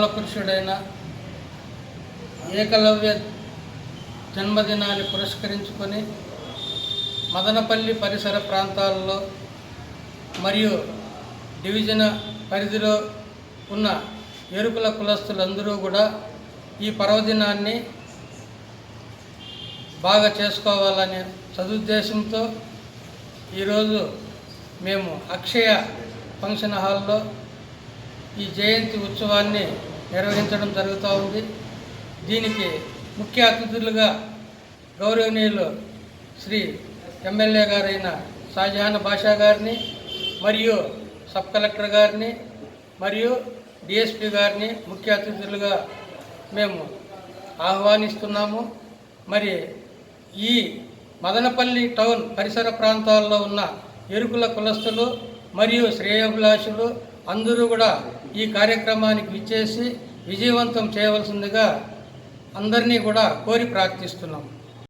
మూల పురుషుడైన ఏకలవ్య జన్మదినాన్ని పురస్కరించుకొని మదనపల్లి పరిసర ప్రాంతాల్లో మరియు డివిజన్ పరిధిలో ఉన్న ఎరుకుల కులస్తులందరూ కూడా ఈ పర్వదినాన్ని బాగా చేసుకోవాలనే సదుద్దేశంతో ఈరోజు మేము అక్షయ ఫంక్షన్ హాల్లో ఈ జయంతి ఉత్సవాన్ని నిర్వహించడం జరుగుతూ ఉంది. దీనికి ముఖ్య అతిథులుగా గౌరవనీయులు శ్రీ ఎమ్మెల్యే గారైన షాజహాన్ బాషా గారిని మరియు సబ్ కలెక్టర్ గారిని మరియు డిఎస్పి గారిని ముఖ్య అతిథులుగా మేము ఆహ్వానిస్తున్నాము. మరి ఈ మదనపల్లి టౌన్ పరిసర ప్రాంతాల్లో ఉన్న ఎరుకుల కులస్తులు మరియు శ్రేయోభిలాషులు అందరూ కూడా ఈ కార్యక్రమానికి విచ్చేసి విజయవంతం చేయవలసిందిగా అందరినీ కూడా కోరి ప్రార్థిస్తున్నాం.